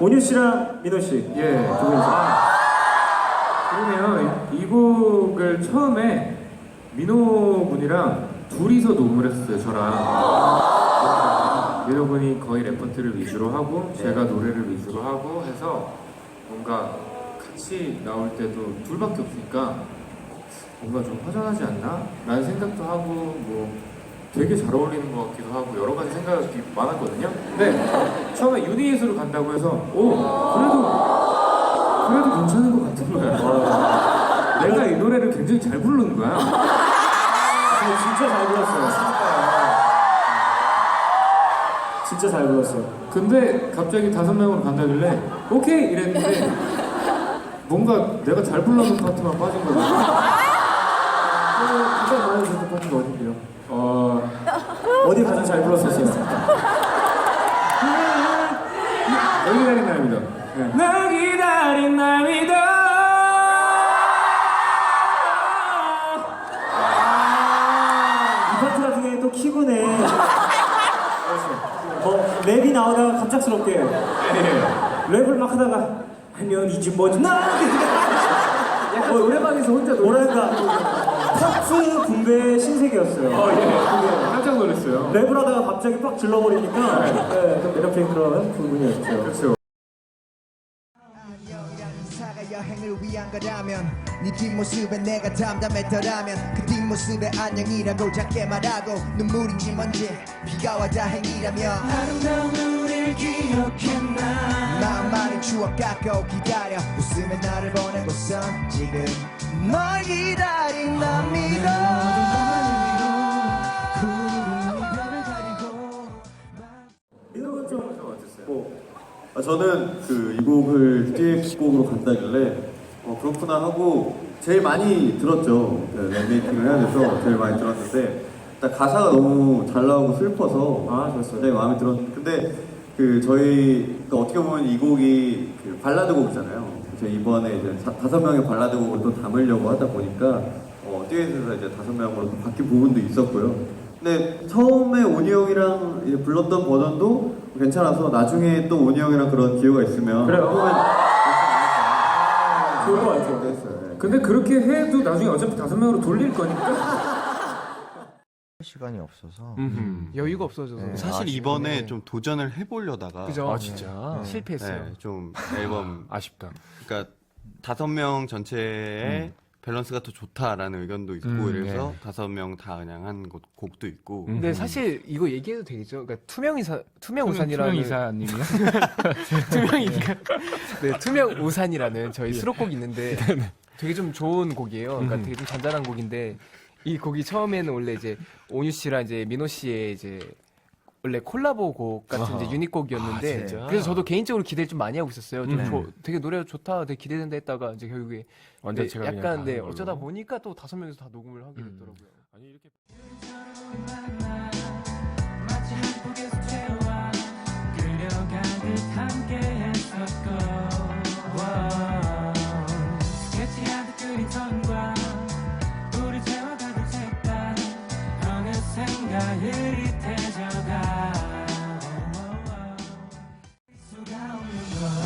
온유 씨랑 민호 씨. 예. 두 분이서. 그러네요. 이 곡을 처음에 민호 분이랑 둘이서 녹음을 했어요, 저랑. 민호 분이 거의 레퍼트를 위주로 하고, 제가 노래를 위주로 하고 해서 뭔가 같이 나올 때도 둘밖에 없으니까 뭔가 좀 허전하지 않나? 라는 생각도 하고, 뭐 되게 잘 어울리는 것 같기도 하고, 여러 가지 생각이 많았거든요. 근데 처음에 유니잇으로 간다고 해서, 오, 그래도 그래도 괜찮은 것 같은 거야. 내가 이 노래를 굉장히 잘 부르는 거야. 진짜 잘 불렀어요. 진짜 잘 불렀어요. 근데 갑자기 다섯 명으로 간다길래 오케이 이랬는데 뭔가 내가 잘 불러놓은 파트만 빠진 거야. 어, 가장 많이 듣는 파트가 어딘데요? 어, 어디 가장 잘 불렀었어요? 여기 기다린 날입니다. 네. 나 기다린 날이다. 이 파트 경우에 또 키구네. 뭐 랩이 나오다가 갑작스럽게 네. 랩을 막 하다가 하면 이제 뭐지 나 약간 노래방에서 혼자 노래. 뭐랄 까 팝스 분배의 신세계였어요. 어, 예. 깜짝 놀랐어요. 랩을 하다가 갑자기 빡 질러버리니까 네, 좀 매력적인 그런 부분이었죠. 그렇죠. 사가 여행을 위한 거라면 네 뒷모습에 내가 담담했더라면 그 뒷모습에 안녕이라고 작게 말하고 눈물인지 뭔지 비가 와 다행이라며 아름다운 우리를 기억했나 나만의 추억 깎고 기다려 웃으며 나를 보내고선 지금 널 기다린다 믿어 이건 좀 뭐, 아, 저는 그 이 곡을 듀엣곡으로 간다길래 어, 그렇구나 하고 제일 많이 들었죠. 그 랩메이킹을 해야 돼서 제일 많이 들었는데 일단 가사가 너무 잘 나오고 슬퍼서 아, 좋았어요. 굉장히 마음에 들었는데 근데 그 저희 그 어떻게 보면 이 곡이 그 발라드 곡이잖아요. 저희 이번에 이제 자- 다섯 명의 발라드 곡을 또 담으려고 하다 보니까 어, 듀엣에서 이제 다섯 명으로 또 바뀐 부분도 있었고요. 근데 처음에 오니 형이랑 이제 불렀던 버전도 괜찮아서 나중에 또 오니 형이랑 그런 기회가 있으면 그래요. 한번 좋을 것 같아요. 했어요. 네. 근데 그렇게 해도 나중에 어차피 다섯 명으로 돌릴 거니까. 시간이 없어서 여유가 없어져서 네. 사실 아쉽네. 이번에 좀 도전을 해보려다가 그죠? 아, 진짜? 실패했어요. 네, 좀 앨범 아쉽다. 그러니까 다섯 명 전체의 밸런스가 더 좋다라는 의견도 있고 음, 그래서 다섯 명 다 그냥 한 곡, 곡도 있고 음. 근데 사실 이거 얘기해도 되겠죠? 그러니까 투명 이사 투명 우산이라는 투명 이사님이요? 투명 이사 네 투명 우산이라는 저희 수록곡이 있는데 되게 좀 좋은 곡이에요. 그러니까 음. 되게 좀 잔잔한 곡인데 이 곡이 처음에는 원래 이제 온유 씨랑 이제 민호 씨의 이제 원래 콜라보 곡 같은 이제 유닛 곡이었는데 아, 진짜? 그래서 저도 개인적으로 기대를 좀 많이 하고 있었어요. 좀 음. 조- 되게 노래가 좋다, 되게 기대된다 했다가 이제 결국에 완전 네, 제가 그냥 약간 다네 하는 걸로. 어쩌다 보니까 또 다섯 명이서 다 녹음을 하게 음. 됐더라고요. 아니 이렇게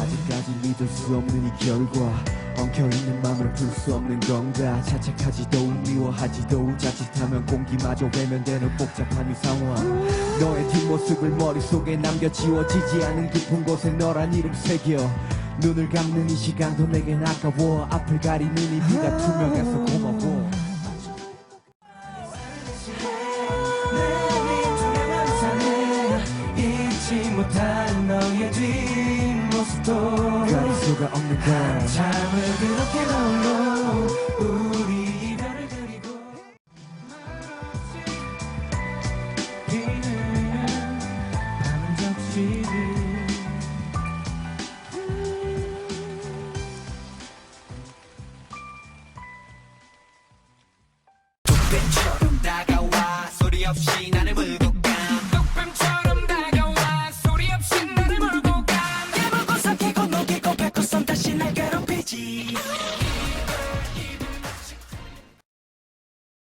아직까지 믿을 수 없는 이 결과 엉켜있는 맘을 풀 수 없는 건가? 자책하지도 미워하지도 자칫하면 공기마저 외면되는 복잡한 이 상황. 너의 뒷모습을 머릿속에 남겨 지워지지 않은 깊은 곳에 너란 이름 새겨. 눈을 감는 이 시간도 내겐 아까워. 앞을 가리는 이 비가 투명해서 고마워 수가 없는 걸 잠을 그렇게 넣어 우리 이별을 그리고 비는 밤 접시를 족배처럼 다가와 소리 없이 나를